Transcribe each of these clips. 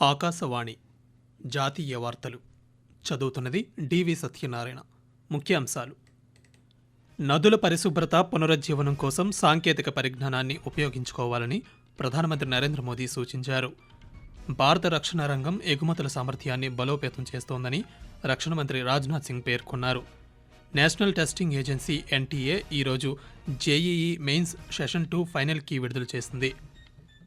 ఆకాశవాణి జాతీయ వార్తలు. చదువుతున్నది డివి సత్యనారాయణ. ముఖ్యాంశాలు. నదుల పరిశుభ్రత పునరుజ్జీవనం కోసం సాంకేతిక పరిజ్ఞానాన్ని ఉపయోగించుకోవాలని ప్రధానమంత్రి నరేంద్ర మోదీ సూచించారు. భారత రక్షణ రంగం ఎగుమతుల సామర్థ్యాన్ని బలోపేతం చేస్తోందని రక్షణ మంత్రి రాజ్నాథ్ సింగ్ పేర్కొన్నారు. నేషనల్ టెస్టింగ్ ఏజెన్సీ ఎన్టీఏ ఈరోజు JEE mains session two final key విడుదల చేసింది.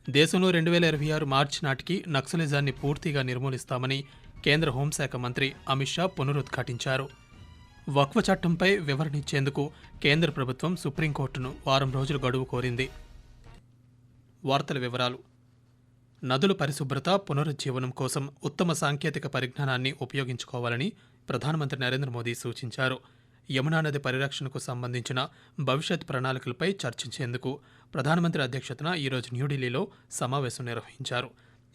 దేశంలో రెండు వేల ఇరవై ఆరు మార్చి నాటికి నక్సలిజాన్ని పూర్తిగా నిర్మూలిస్తామని కేంద్ర హోంశాఖ మంత్రి అమిత్ షా పునరుద్ఘాటించారు. వక్వ చట్టంపై వివరణిచ్చేందుకు కేంద్ర ప్రభుత్వం సుప్రీంకోర్టును వారం రోజులు గడువు కోరింది. వార్తల వివరాలు. నదుల పరిశుభ్రత పునరుజ్జీవనం కోసం ఉత్తమ సాంకేతిక పరిజ్ఞానాన్ని ఉపయోగించుకోవాలని ప్రధానమంత్రి నరేంద్ర మోదీ సూచించారు. యమునా నది పరిరక్షణకు సంబంధించిన భవిష్యత్ ప్రణాళికలపై చర్చించేందుకు ప్రధానమంత్రి అధ్యక్షతన ఈరోజు న్యూఢిల్లీలో సమావేశం నిర్వహించారు.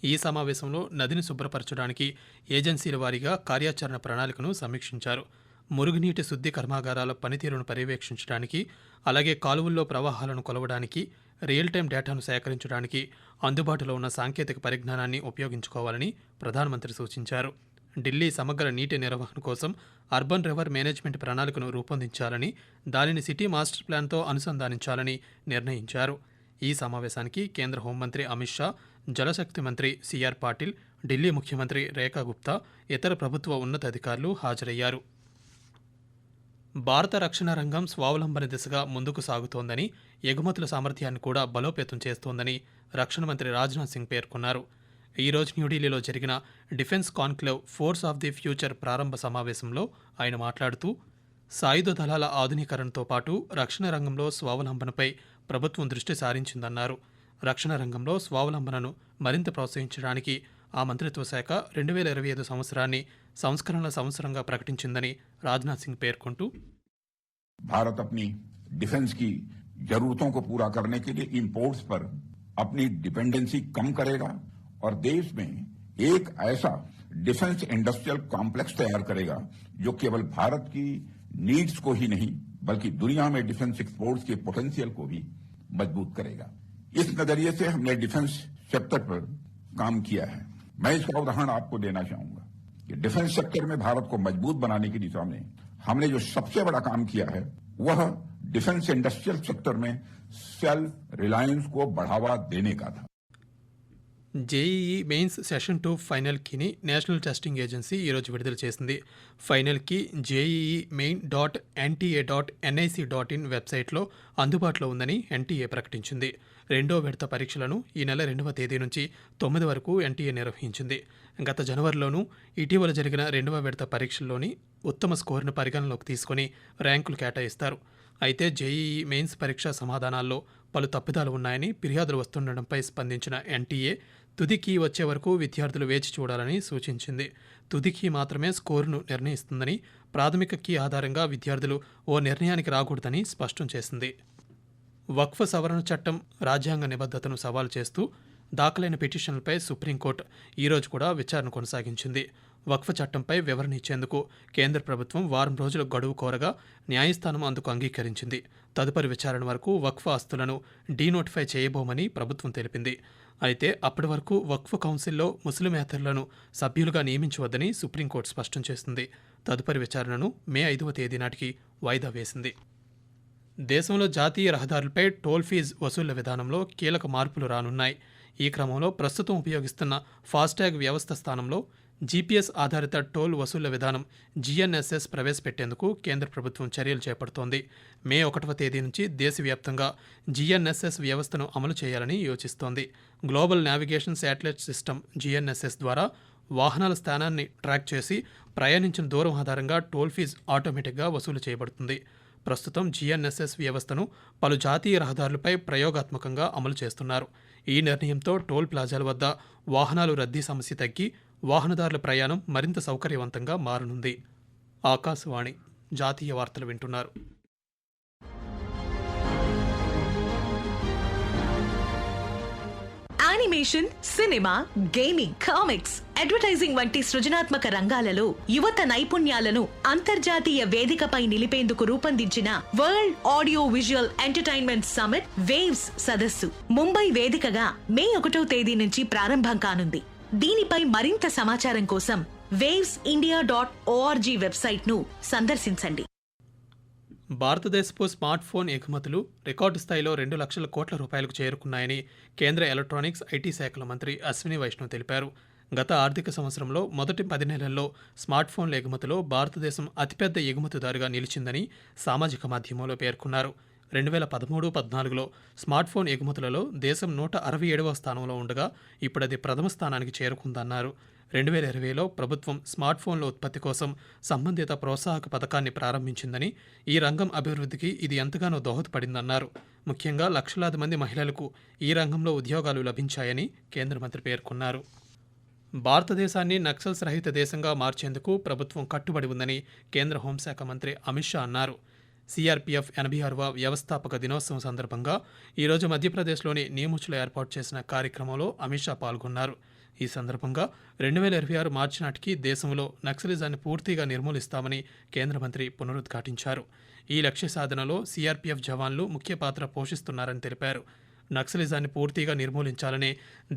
ఈ సమావేశంలో నదిని శుభ్రపరచడానికి ఏజెన్సీల వారీగా కార్యాచరణ ప్రణాళికను సమీక్షించారు. మురుగునీటి శుద్ధి కర్మాగారాల పనితీరును పర్యవేక్షించడానికి అలాగే కాలువల్లో ప్రవాహాలను కొలవడానికి రియల్ టైం డేటాను సేకరించడానికి అందుబాటులో ఉన్న సాంకేతిక పరిజ్ఞానాన్ని ఉపయోగించుకోవాలని ప్రధానమంత్రి సూచించారు. ఢిల్లీ సమగ్ర నీటి నిర్వహణ కోసం అర్బన్ రివర్ మేనేజ్మెంట్ ప్రణాళికను రూపొందించాలని దానిని సిటీ మాస్టర్ ప్లాన్తో అనుసంధానించాలని నిర్ణయించారు. ఈ సమావేశానికి కేంద్ర హోంమంత్రి అమిత్ షా జలశక్తి మంత్రి సిఆర్ పాటిల్ ఢిల్లీ ముఖ్యమంత్రి రేఖా గుప్తా ఇతర ప్రభుత్వ ఉన్నతాధికారులు హాజరయ్యారు. భారత రక్షణ రంగం స్వావలంబన దిశగా ముందుకు సాగుతోందని ఎగుమతుల సామర్థ్యాన్ని కూడా బలోపేతం చేస్తోందని రక్షణ మంత్రి రాజ్నాథ్ సింగ్ పేర్కొన్నారు. ఈరోజు న్యూఢిల్లీలో జరిగిన defence conclave force of the future ప్రారంభ సమావేశంలో ఆయన మాట్లాడుతూ సాయుధ దళాల ఆధునీకరణతో పాటు రక్షణ రంగంలో స్వావలంబనపై ప్రభుత్వం దృష్టి సారించిందన్నారు. రక్షణ రంగంలో స్వావలంబనను మరింత ప్రోత్సహించడానికి ఆ మంత్రిత్వ శాఖ రెండు వేల ఇరవై ఐదు సంవత్సరాన్ని సంస్కరణల సంవత్సరంగా ప్రకటించిందని రాజ్నాథ్ సింగ్ పేర్కొంటూ భారత్ అప్ని డిఫెన్స్కి జరుగుతో పూరా కర్నే కే ఇంపోర్ట్స్ పర్ అప్ని డిపెండెన్సీ కమ్ కరేగా. और देश में एक ऐसा डिफेंस इंडस्ट्रियल कॉम्प्लेक्स तैयार करेगा जो केवल भारत की नीड्स को ही नहीं, बल्कि दुनिया में डिफेंस एक्सपोर्ट्स के पोटेंशियल को भी मज़बूत करेगा। इस नज़रिए से हमने डिफेंस सेक्टर पर काम किया है। मैं इसका उदाहरण आपको देना चाहूँगा कि डिफेंस सेक्टर में भारत को मज़बूत बनाने की दिशा में हमने जो सबसे बड़ा काम किया है, वह डिफेंस इंडस्ट्रियल सेक्टर में सेल्फ रिलायंस को बढ़ावा देने का था। JEE mains session two final కీని నేషనల్ టెస్టింగ్ ఏజెన్సీ ఈరోజు విడుదల చేసింది. Final key JEE main dot NTA dot NIC dot in వెబ్సైట్లో అందుబాటులో ఉందని ఎన్టీఏ ప్రకటించింది. రెండో విడత పరీక్షలను ఈ నెల రెండవ తేదీ నుంచి తొమ్మిది వరకు ఎన్టీఏ నిర్వహించింది. గత జనవరిలోనూ ఇటీవల జరిగిన రెండవ విడత పరీక్షల్లోని ఉత్తమ స్కోర్ను పరిగణలోకి తీసుకుని ర్యాంకులు కేటాయిస్తారు. అయితే జేఈఈ మెయిన్స్ పరీక్ష సమాధానాల్లో పలు తప్పిదాలు ఉన్నాయని ఫిర్యాదులు వస్తుండటంపై స్పందించిన ఎన్టీఏ తుదికి వచ్చే వరకు విద్యార్థులు వేచి చూడాలని సూచించింది. తుదికి మాత్రమే స్కోరును నిర్ణయిస్తుందని ప్రాథమిక కీ ఆధారంగా విద్యార్థులు ఓ నిర్ణయానికి రాకూడదని స్పష్టం చేసింది. వక్ఫ్ సవరణ చట్టం రాజ్యాంగ నిబద్ధతను సవాల్ చేస్తూ దాఖలైన పిటిషన్లపై సుప్రీంకోర్టు ఈరోజు కూడా విచారణ కొనసాగించింది. వక్ఫ్ చట్టంపై వివరణ ఇచ్చేందుకు కేంద్ర ప్రభుత్వం వారం రోజుల గడువు కోరగా న్యాయస్థానం అందుకు అంగీకరించింది. తదుపరి విచారణ వరకు వక్ఫ్ ఆస్తులను డీనోటిఫై చేయబోమని ప్రభుత్వం తెలిపింది. అయితే అప్పటి వరకు వక్ఫ్ కౌన్సిల్లో ముస్లిమేతరులను సభ్యులుగా నియమించవద్దని సుప్రీంకోర్టు స్పష్టం చేసింది. తదుపరి విచారణను మే ఐదవ తేదీ నాటికి వాయిదా వేసింది. దేశంలో జాతీయ రహదారులపై టోల్ ఫీజు వసూళ్ళ విధానంలో కీలక మార్పులు రానున్నాయి. ఈ క్రమంలో ప్రస్తుతం ఉపయోగిస్తున్న ఫాస్టాగ్ వ్యవస్థ స్థానంలో జీపీఎస్ ఆధారిత టోల్ వసూళ్ళ విధానం జీఎన్ఎస్ఎస్ ప్రవేశపెట్టేందుకు కేంద్ర ప్రభుత్వం చర్యలు చేపడుతోంది. మే ఒకటవ తేదీ నుంచి దేశవ్యాప్తంగా జీఎన్ఎస్ఎస్ వ్యవస్థను అమలు చేయాలని యోచిస్తోంది. Global navigation satellite system GNSS ద్వారా వాహనాల స్థానాన్ని ట్రాక్ చేసి ప్రయాణించిన దూరం ఆధారంగా టోల్ ఫీజు ఆటోమేటిక్గా వసూలు చేయబడుతుంది. ప్రస్తుతం జీఎన్ఎస్ఎస్ వ్యవస్థను పలు జాతీయ రహదారులపై ప్రయోగాత్మకంగా అమలు చేస్తున్నారు. ఈ నిర్ణయంతో టోల్ ప్లాజాల వద్ద వాహనాలు రద్దీ సమస్య తగ్గి వాహనదారుల ప్రయాణం మరింత సౌకర్యవంతంగా మారనుంది. ఆకాశవాణి జాతీయ వార్తలు వింటున్నారు. Animation cinema gaming comics advertising వంటి సృజనాత్మక రంగాలలో యువత నైపుణ్యాలను అంతర్జాతీయ వేదికపై నిలిపేందుకు రూపొందించిన world audio visual entertainment summit waves సదస్సు. ముంబై వేదికగా మే ఒకటో తేదీ నుంచి ప్రారంభం కానుంది. దీనిపై మరింత సమాచారం కోసం వేవ్స్ ఇండియా డాట్ ఓఆర్జీ వెబ్సైట్ను సందర్శించండి. భారతదేశపు స్మార్ట్ ఫోన్ ఎగుమతులు రికార్డు స్థాయిలో రెండు లక్షల కోట్ల రూపాయలకు చేరుకున్నాయని కేంద్ర ఎలక్ట్రానిక్స్ ఐటీ శాఖల మంత్రి అశ్విని వైష్ణవ్ తెలిపారు. గత ఆర్థిక సంవత్సరంలో మొదటి పది నెలల్లో స్మార్ట్ ఫోన్ల ఎగుమతిలో భారతదేశం అతిపెద్ద ఎగుమతిదారుగా నిలిచిందని సామాజిక మాధ్యమంలో పేర్కొన్నారు. రెండు వేల పదమూడు పద్నాలుగులో స్మార్ట్ ఫోన్ ఎగుమతులలో దేశం నూట అరవై ఏడవ స్థానంలో ఉండగా ఇప్పుడు అది ప్రథమ స్థానానికి చేరుకుందన్నారు. రెండు వేల ఇరవైలో ప్రభుత్వం స్మార్ట్ ఫోన్ల ఉత్పత్తి కోసం సంబంధిత ప్రోత్సాహక పథకాన్ని ప్రారంభించిందని ఈ రంగం అభివృద్ధికి ఇది ఎంతగానో దోహదపడిందన్నారు. ముఖ్యంగా లక్షలాది మంది మహిళలకు ఈ రంగంలో ఉద్యోగాలు లభించాయని కేంద్ర మంత్రి పేర్కొన్నారు. భారతదేశాన్ని నక్సల్స్ రహిత దేశంగా మార్చేందుకు ప్రభుత్వం కట్టుబడి ఉందని కేంద్ర హోంశాఖ మంత్రి అమిత్ షా అన్నారు. సిఆర్పీఎఫ్ ఎనభై ఆరవ వ్యవస్థాపక దినోత్సవం సందర్భంగా ఈరోజు మధ్యప్రదేశ్లోని నీముచ్లో ఏర్పాటు చేసిన కార్యక్రమంలో అమిత్ షా పాల్గొన్నారు. ఈ సందర్భంగా రెండు వేల ఇరవై ఆరు మార్చి నాటికి దేశంలో నక్సలిజాన్ని పూర్తిగా నిర్మూలిస్తామని కేంద్ర మంత్రి పునరుద్ఘాటించారు. ఈ లక్ష్య సాధనలో సిఆర్పీఎఫ్ జవాన్లు ముఖ్య పాత్ర పోషిస్తున్నారని తెలిపారు. నక్సలిజాన్ని పూర్తిగా నిర్మూలించాలనే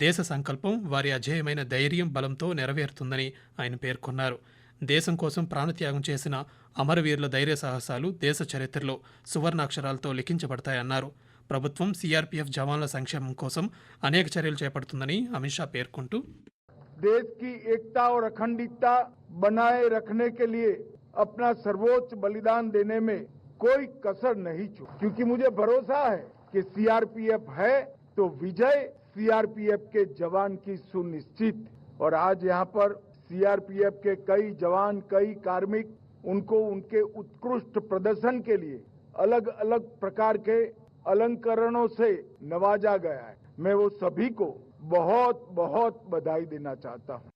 దేశ సంకల్పం వారి అజేయమైన ధైర్యం బలంతో నెరవేరుతుందని ఆయన పేర్కొన్నారు. దేశం కోసం ప్రాణత్యాగం చేసిన అమరవీరుల ధైర్య సాహసాలు దేశ చరిత్రలో సువర్ణాక్షరాలతో లిఖించబడతాయన్నారు ప్రభుత్వం సిఆర్పీఎఫ్ జవాన్ల సంక్షేమం కోసం అనేక చర్యలు చేపడుతుందని అమిత్ షా పేర్కొంటూ देश की एकता और अखंडता बनाए रखने के लिए अपना सर्वोच्च बलिदान देने में कोई कसर नहीं छूटी क्योंकि मुझे भरोसा है कि सीआरपीएफ है तो विजय सीआरपीएफ के जवान की सुनिश्चित और आज यहाँ पर सीआरपीएफ के कई जवान कई कार्मिक उनको उनके उत्कृष्ट प्रदर्शन के लिए अलग अलग प्रकार के अलंकरणों से नवाजा गया है मैं वो सभी को बहुत बहुत बधाई देना चाहता हूँ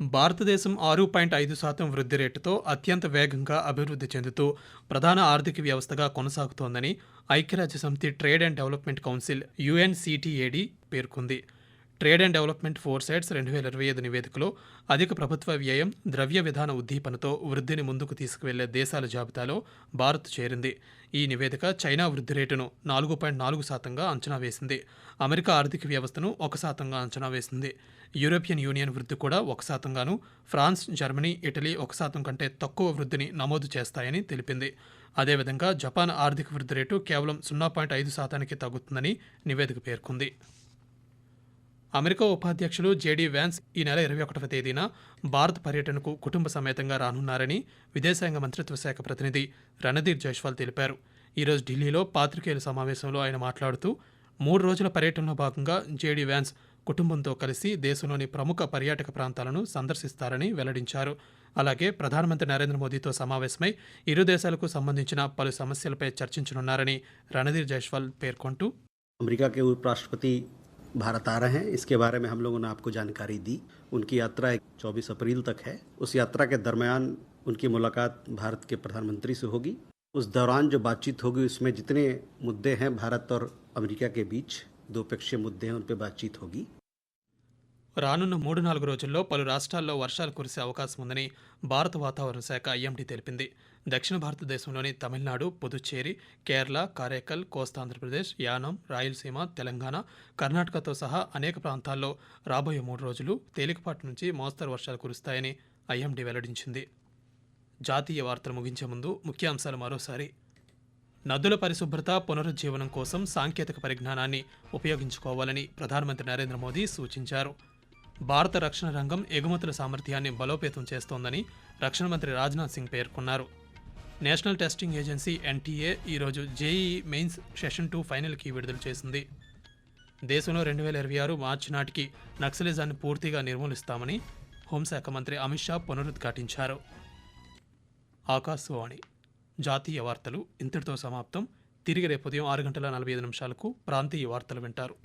భారతదేశం ఆరు పాయింట్ ఐదు శాతం వృద్ధి రేటుతో అత్యంత వేగంగా అభివృద్ధి చెందుతూ ప్రధాన ఆర్థిక వ్యవస్థగా కొనసాగుతోందని ఐక్యరాజ్య సమితి trade and development council UNCTAD పేర్కొంది trade and development foresights రెండు వేల ఇరవై ఐదు నివేదికలో అధిక ప్రభుత్వ వ్యయం ద్రవ్య విధాన ఉద్దీపనతో వృద్ధిని ముందుకు తీసుకువెళ్ళే దేశాల జాబితాలో భారత్ చేరింది. ఈ నివేదిక చైనా వృద్ధి రేటును నాలుగు పాయింట్ నాలుగు శాతంగా అంచనా వేసింది. అమెరికా ఆర్థిక వ్యవస్థను ఒక శాతంగా అంచనా వేసింది. యూరోపియన్ యూనియన్ వృద్ధి కూడా ఒక శాతంగాను ఫ్రాన్స్ జర్మనీ ఇటలీ ఒక శాతం కంటే తక్కువ వృద్ధిని నమోదు చేస్తాయని తెలిపింది. అదేవిధంగా జపాన్ ఆర్థిక వృద్ధి రేటు కేవలం సున్నా పాయింట్ ఐదు శాతానికి తగ్గుతుందని నివేదిక పేర్కొంది. అమెరికా ఉపాధ్యక్షులు జేడీ వ్యాన్స్ ఈ నెల ఇరవై ఒకటవ తేదీన భారత్ పర్యటనకు కుటుంబ సమేతంగా రానున్నారని విదేశాంగ మంత్రిత్వ శాఖ ప్రతినిధి రణధీర్ జైష్వాల్ తెలిపారు. ఈరోజు ఢిల్లీలో పాత్రికేయుల సమావేశంలో ఆయన మాట్లాడుతూ మూడు రోజుల పర్యటనలో భాగంగా జేడీ వ్యాన్స్ కుటుంబంతో కలిసి దేశంలోని ప్రముఖ పర్యాటక ప్రాంతాలను సందర్శిస్తారని వెల్లడించారు. అలాగే ప్రధానమంత్రి నరేంద్ర మోదీతో సమావేశమై ఇరు దేశాలకు సంబంధించిన పలు సమస్యలపై చర్చించనున్నారని రణధీర్ జైష్వాల్ పేర్కొంటూ అమెరికాకి రాష్ట్రపతి भारत आ रहे हैं। इसके बारे में हम लोगों ने आपको जानकारी दी। उनकी यात्रा 24 अप्रैल तक है। उस यात्रा के दरमियान उनकी मुलाकात भारत के प्रधानमंत्री से होगी। उस दौरान जो बातचीत होगी, उसमें जितने मुद्दे हैं भारत और अमेरिका के बीच द्विपक्षीय मुद्दे हैं, उन पर बातचीत होगी। రానున్న మూడు నాలుగు రోజుల్లో పలు రాష్ట్రాల్లో వర్షాలు కురిసే అవకాశం ఉందని భారత వాతావరణ శాఖ ఐఎండీ తెలిపింది. దక్షిణ భారతదేశంలోని తమిళనాడు పుదుచ్చేరి కేరళ కారైకల్ కోస్తాంధ్రప్రదేశ్ యానం రాయలసీమ తెలంగాణ కర్ణాటకతో సహా అనేక ప్రాంతాల్లో రాబోయే మూడు రోజులు తేలికపాటి నుంచి మోస్తరు వర్షాలు కురుస్తాయని ఐఎండీ వెల్లడించింది. జాతీయ వార్తలు ముగించే ముందు ముఖ్యాంశాలు మరోసారి. నదుల పరిశుభ్రత పునరుజ్జీవనం కోసం సాంకేతిక పరిజ్ఞానాన్ని ఉపయోగించుకోవాలని ప్రధానమంత్రి నరేంద్ర మోదీ సూచించారు. భారత రక్షణ రంగం ఎగుమతుల సామర్థ్యాన్ని బలోపేతం చేస్తోందని రక్షణ మంత్రి రాజ్నాథ్ సింగ్ పేర్కొన్నారు. నేషనల్ టెస్టింగ్ ఏజెన్సీ ఎన్టీఏ ఈరోజు జేఈఈ మెయిన్స్ సెషన్ టూ ఫైనల్కి విడుదల చేసింది. దేశంలో రెండు వేల ఇరవై ఆరు మార్చి నాటికి నక్సలిజాన్ని పూర్తిగా నిర్మూలిస్తామని హోంశాఖ మంత్రి అమిత్ షా పునరుద్ఘాటించారు. ఆకాశవాణి జాతీయ వార్తలు ఇంతటితో సమాప్తం. తిరిగి రేపు ఉదయం ఆరు గంటల నలభై ఐదు నిమిషాలకు ప్రాంతీయ వార్తలు వింటారు.